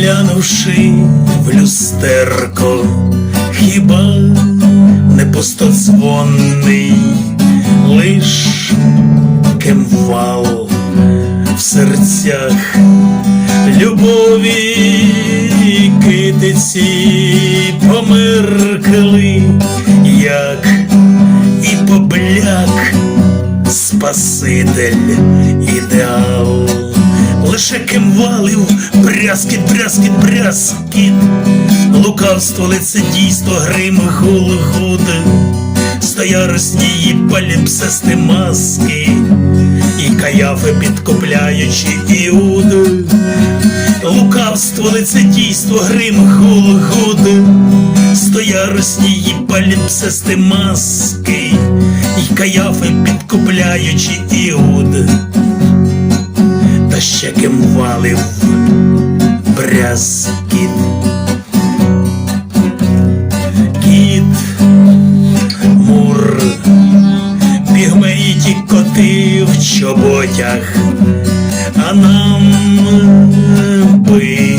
глянувши в люстерко, хіба не пустодзвонний, лиш кемвал в серцях любові китиці померкли, як і побляк Спаситель ідеал, лише кимвалив брязкіт, брязкіт, брязкіт, лукавство, лицедійство, грим, гуд, стоярості і паліпсисти маски, і каяфи підкупляючи іуд, лукавство, лицедійство, грим, гул, гуд, стоярості і паліпсисти маски, і каяфи підкупляючи брязкіт. Кіт, мур, пігмеї ті коти в чоботях, а нам би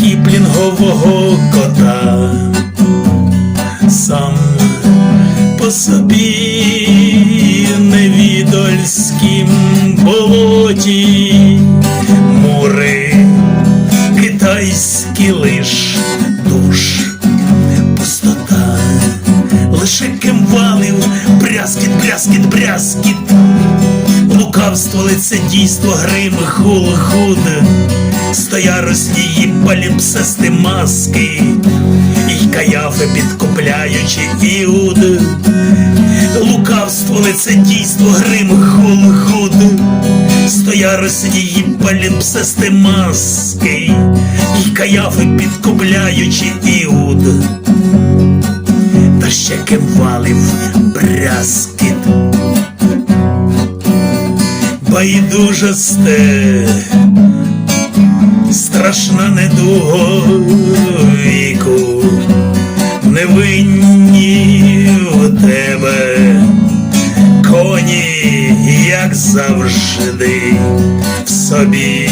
кіплінгового кота сам по собі невідольськім болоті лише кимвалив брязкіт, брязкіт, брязкіт. Лукавство, лицедійство, грим, хул, худ стоярості і паліпсисти маски, і каяфи підкупляючи іуд лукавство, лицедійство, грим, хул, худ стоярості і паліпсисти маски, і каяфи підкупляючи іуд валив брязкіт. Байдужосте, страшна недуго віку, невинні у тебе, коні, як завжди, в собі.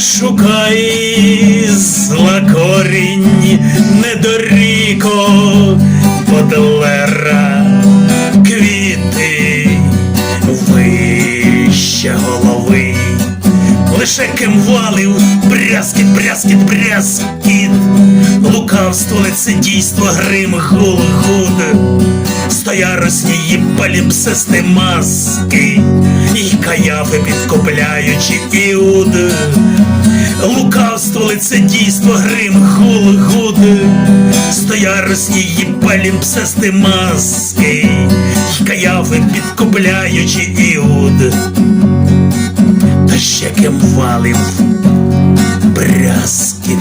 Шукай зла Бодлера квіти вище голови, лише кимвалив брязкіт, брязкіт, брязкіт, лукавство, лицедійство, грим, гул, гуд, стоярості і паліпсисти маски, і каяфи підкупляючи іуд, лукавство, лицедійство, грим, стоярості їбалім паліпсисти маски, каяви підкупляючи іуд, та ще кем валив брязкіт.